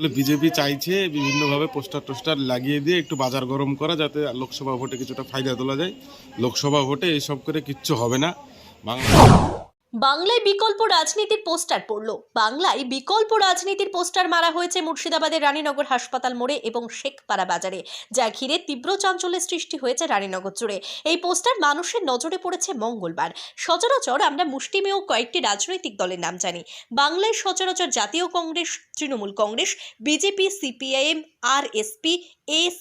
আসলে বিজেপি চাইছে বিভিন্নভাবে পোস্টার টোস্টার লাগিয়ে দিয়ে একটু বাজার গরম করা যাতে লোকসভা ভোটে কিছুটা ফায়দা তোলা যায়। লোকসভা ভোটে এইসব করে কিচ্ছু হবে না। বাংলা বাংলায় বিকল্প রাজনীতির পোস্টার পড়ল। বাংলায় বিকল্প রাজনীতির পোস্টার মারা হয়েছে মুর্শিদাবাদের রানীনগর হাসপাতাল মোড়ে এবং শেখপাড়া বাজারে, যা ঘিরে তীব্র চাঞ্চল্যের সৃষ্টি হয়েছে রানীনগর জুড়ে। এই পোস্টার মানুষের নজরে পড়েছে মঙ্গলবার। সচরাচর আমরা মুষ্টিমেয় কয়েকটি রাজনৈতিক দলের নাম জানি। বাংলায় সচরাচর জাতীয় Congress, Trinamool Congress, BJP, CPIM RSP S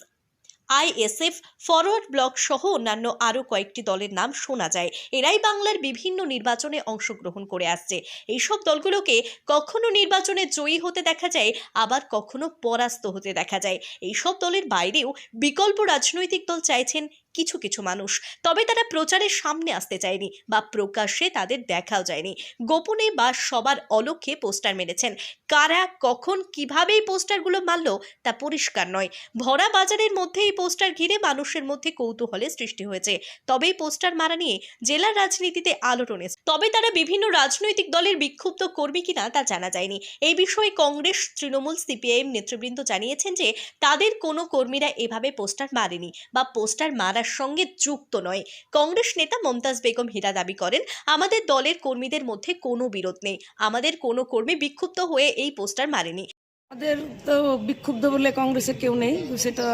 ISF Forward Bloc সহ অন্যান্য আরও কয়েকটি দলের নাম শোনা যায়। এরাই বাংলার বিভিন্ন নির্বাচনে অংশগ্রহণ করে আসছে। এইসব দলগুলোকে কখনো নির্বাচনে জয়ী হতে দেখা যায়, আবার কখনো পরাস্ত হতে দেখা যায়। এইসব দলের বাইরেও বিকল্প রাজনৈতিক দল চাইছেন কিছু কিছু মানুষ। তবে তারা প্রচারের সামনে আসতে চায়নি বা প্রকাশ্যে তাদের দেখাও যায়নি। গোপনে বা সবার অলক্ষ্যে পোস্টার মেরেছেন। কারা, কখন, কীভাবে এই পোস্টারগুলো মারল তা পরিষ্কার নয়। ভরা বাজারের মধ্যে এই পোস্টার ঘিরে মানুষের মধ্যে কৌতূহলের সৃষ্টি হয়েছে। তবে এই পোস্টার মারা নিয়ে জেলার রাজনীতিতে আলোড়ন। তবে তারা বিভিন্ন রাজনৈতিক দলের বিক্ষুব্ধ কর্মী কিনা তা জানা যায়নি। এই বিষয়ে কংগ্রেস, তৃণমূল, সিপিআইএম নেতৃবৃন্দ জানিয়েছেন যে তাদের কোনো কর্মীরা এভাবে পোস্টার মারেনি বা পোস্টার মারার সঙ্গে যুক্ত নয়। কংগ্রেস নেতা মমতাজ বেগম হীরা দাবি করেন, আমাদের দলের কর্মীদের মধ্যে কোনো বিরোধ নেই। আমাদের কোনো কর্মী বিক্ষুব্ধ হয়ে এই পোস্টার মারেনি। আমাদের তো বিক্ষুব্ধ বলে কংগ্রেসের কেউ নেই। সেটা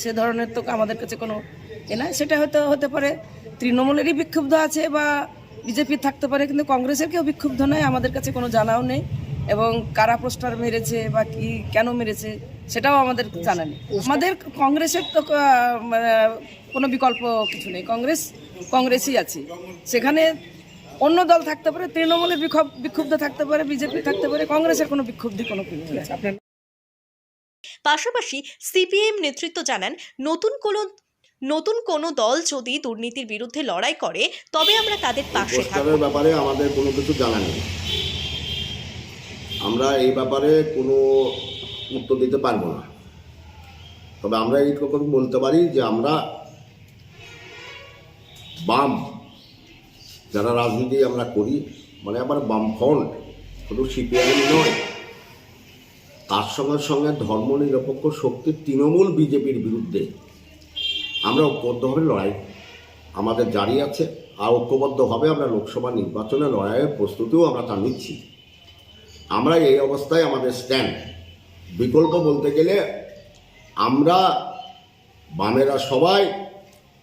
সে ধরনের তো আমাদের কাছে কোনো এ না সেটা হয়তো হতে পারে। তৃণমূলেরই বিক্ষুব্ধ আছে বা বিজেপি থাকতে পারে, কিন্তু কংগ্রেসের কেউ বিক্ষুব্ধ নয়। আমাদের কাছে কোনো জানাও নেই। এবং কারা পোস্টার মেরেছে বা কি কেন মেরেছে সেটাও আমাদের জানা নেই। আমাদের কংগ্রেসের তো মানে, কোনো বিকল্প কিছু নেই। কংগ্রেস কংগ্রেসই আছে। সেখানে অন্য দল থাকতে পারে তৃণমূলের বিক্ষোভ বিক্ষুব্ধ থাকতে পারে বিজেপি থাকতে পারে কংগ্রেসের কোনো বিক্ষুব্ধি কোনো কিছু নেই। পাশাপাশি সিপিএম নেতৃত্ব জানান নতুন কোনো নতুন কোনো দল যদি দুর্নীতির বিরুদ্ধে লড়াই করে তবে আমরা তাদের পাশে থাকব। ব্যাপারে আমাদের কোনো কিছু জানা নেই। আমরা এই ব্যাপারে কোনো উত্তর দিতে পারব না। তবে আমরা এইটুকু বলতে পারি যে আমরা বাম, যারা রাজনীতি আমরা করি মানে আবার বামফ্রন্ট শুধু সিপিআইএম নয়, তার সঙ্গে সঙ্গে ধর্মনিরপেক্ষ শক্তির তৃণমূল বিজেপির বিরুদ্ধে আমরা ঐক্যবদ্ধভাবে লড়াই। আমাদের জারি আছে, আর ঐক্যবদ্ধভাবে আমরা লোকসভা নির্বাচনে লড়াইয়ের প্রস্তুতিও আমরা তা নিচ্ছি। আমরা এই অবস্থায় আমাদের স্ট্যান্ড বিকল্প বলতে গেলে আমরা বামেরা সবাই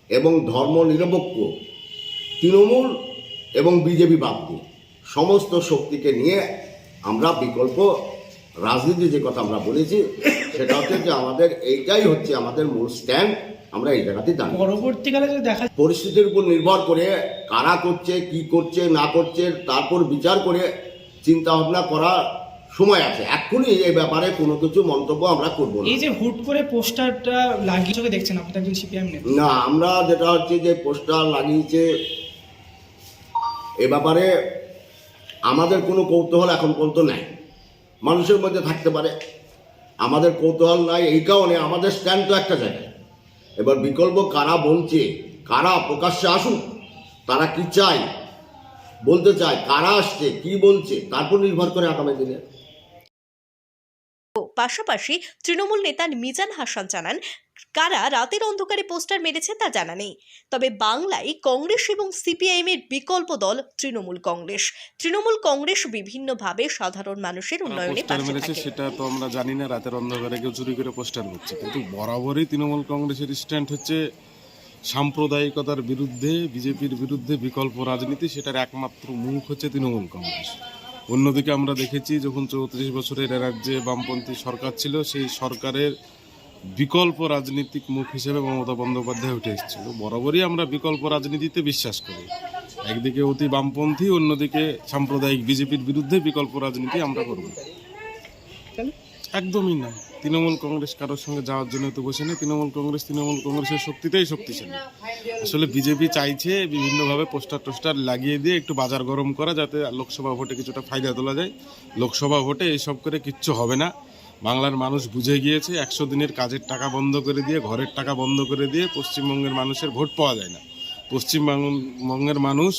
এবং ধর্ম নিরপেক্ষ তৃণমূল এবং বিজেপি বাদ দিয়ে সমস্ত শক্তিকে নিয়ে আমরা বিকল্প রাজনীতি যে কথা আমরা বলেছি সেটা হচ্ছে যে আমাদের এইটাই হচ্ছে আমাদের মূল স্ট্যান্ড আমরা এই জায়গাতেই দাঁড়িয়ে পরবর্তীকালে যদি দেখা পরিস্থিতির উপর নির্ভর করে কারা করছে কি করছে না করছে তারপর বিচার করে চিন্তা ভাবনা করার সময় আছে। এক্ষুনি এই ব্যাপারে কোনো কিছু মন্তব্য আমরা করব না। এই যে হুট করে পোস্টারটা লাগিয়ে চোখে দেখছেন আপনি একজন সিপিএম না আমরা যেটা হচ্ছে যে পোস্টার লাগিয়েছে এ ব্যাপারে আমাদের কোনো কৌতূহল এখন পর্যন্ত নাই। মানুষের মধ্যে থাকতে পারে। আমাদের কৌতূহল নাই এই কারণে আমাদের স্ট্যান্ড তো একটা জায়গায়। এবার বিকল্প কারা বলছে কারা প্রকাশ্যে আসুক তারা কি চায়? বলতে চায় কারা আসছে কি বলছে তারপর নির্ভর করে আগামী দিনে। পাশাপাশি তৃণমূল নেতা মিজান হাসান জানান কারা রাতের অন্ধকারে পোস্টার মেরেছে তা জানা নেই। তবে বাংলায় কংগ্রেস এবং সিপিআইএম এর বিকল্প দল তৃণমূল কংগ্রেস। তৃণমূল কংগ্রেস বিভিন্নভাবে সাধারণ মানুষের উন্নয়নে পাশে থাকে। সেটা তো আমরা জানি না রাতের অন্ধকারে কেউ চুরি করে পোস্টার করছে। কিন্তু বরাবরই তৃণমূল কংগ্রেসের স্ট্যান্ড হচ্ছে সাম্প্রদায়িকতার বিরুদ্ধে, বিজেপির বিরুদ্ধে বিকল্প রাজনীতি সেটার একমাত্র মুখ হচ্ছে তৃণমূল কংগ্রেস। অন্যদিকে আমরা দেখেছি যখন চৌত্রিশ বছরের রাজ্যে বামপন্থী সরকার ছিল, সেই সরকারের বিকল্প রাজনীতিক মুখ হিসেবে মমতা বন্দ্যোপাধ্যায় উঠে এসেছিল। বরাবরই আমরা বিকল্প রাজনীতিতে বিশ্বাস করি। একদিকে অতি বামপন্থী, অন্যদিকে সাম্প্রদায়িক বিজেপির বিরুদ্ধে বিকল্প রাজনীতি আমরা করব। একদমই না। তৃণমূল কংগ্রেস কারোর সঙ্গে যাওয়ার জন্য তো বসে নেই। তৃণমূল কংগ্রেস তৃণমূল কংগ্রেসের শক্তিতেই শক্তিশালী। আসলে বিজেপি চাইছে বিভিন্নভাবে পোস্টার টোস্টার লাগিয়ে দিয়ে একটু বাজার গরম করা যাতে লোকসভা ভোটে কিছুটা ফায়দা তোলা যায়। লোকসভা ভোটে এইসব করে কিচ্ছু হবে না। বাংলার মানুষ বুঝে গিয়েছে একশো দিনের কাজের টাকা বন্ধ করে দিয়ে, ঘরের টাকা বন্ধ করে দিয়ে পশ্চিমবঙ্গের মানুষের ভোট পাওয়া যায় না। পশ্চিমবঙ্গের মানুষ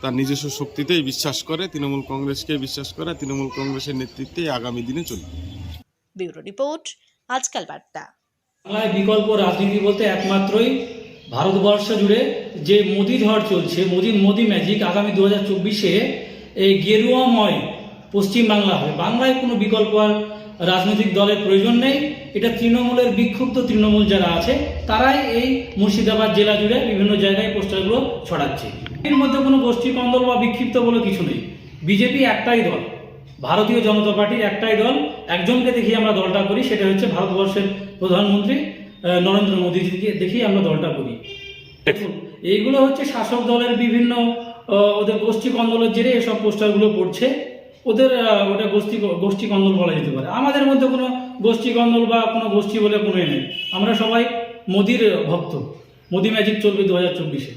তার নিজস্ব শক্তিতেই বিশ্বাস করে, তৃণমূল কংগ্রেসকে বিশ্বাস করে, তৃণমূল কংগ্রেসের নেতৃত্বে আগামী দিনে চলবে। ব্যুরো রিপোর্ট, আজকাল বার্তা। বাংলায় বিকল্প রাজনীতি বলতে একমাত্রই ভারতবর্ষ জুড়ে যে মোদি ঝড় চলছে মোদি মোদি ম্যাজিক আগামী দু হাজার চব্বিশে এই গেরুয়াময় পশ্চিমবাংলা হবে। বাংলায় কোনো বিকল্প আর রাজনৈতিক দলের প্রয়োজন নেই। এটা তৃণমূলের বিক্ষুব্ধ তৃণমূল যারা আছে, তারাই এই মুর্শিদাবাদ জেলা জুড়ে বিভিন্ন জায়গায় পোস্টারগুলো ছড়াচ্ছে। এর মধ্যে কোনো গোষ্ঠী কন্দল বা বিক্ষিপ্ত বলে কিছু নেই। বিজেপি একটাই দল। ভারতীয় জনতা পার্টির একটাই দল। একজনকে দেখি আমরা দলটা করি, সেটা হচ্ছে ভারতবর্ষের প্রধানমন্ত্রী নরেন্দ্র মোদীজিকে দেখি আমরা দলটা করি। দেখুন, এইগুলো হচ্ছে শাসক দলের বিভিন্ন ওদের গোষ্ঠী কন্দলের জেরে এসব পোস্টারগুলো পড়ছে। ওদের ওটা গোষ্ঠী গোষ্ঠী কন্দল বলা যেতে পারে। আমাদের মধ্যে কোনো গোষ্ঠী কন্দল বা কোনো গোষ্ঠী বলে কোনোই নেই। আমরা সবাই মোদির ভক্ত। মোদি ম্যাজিক চলবে দু হাজার চব্বিশে।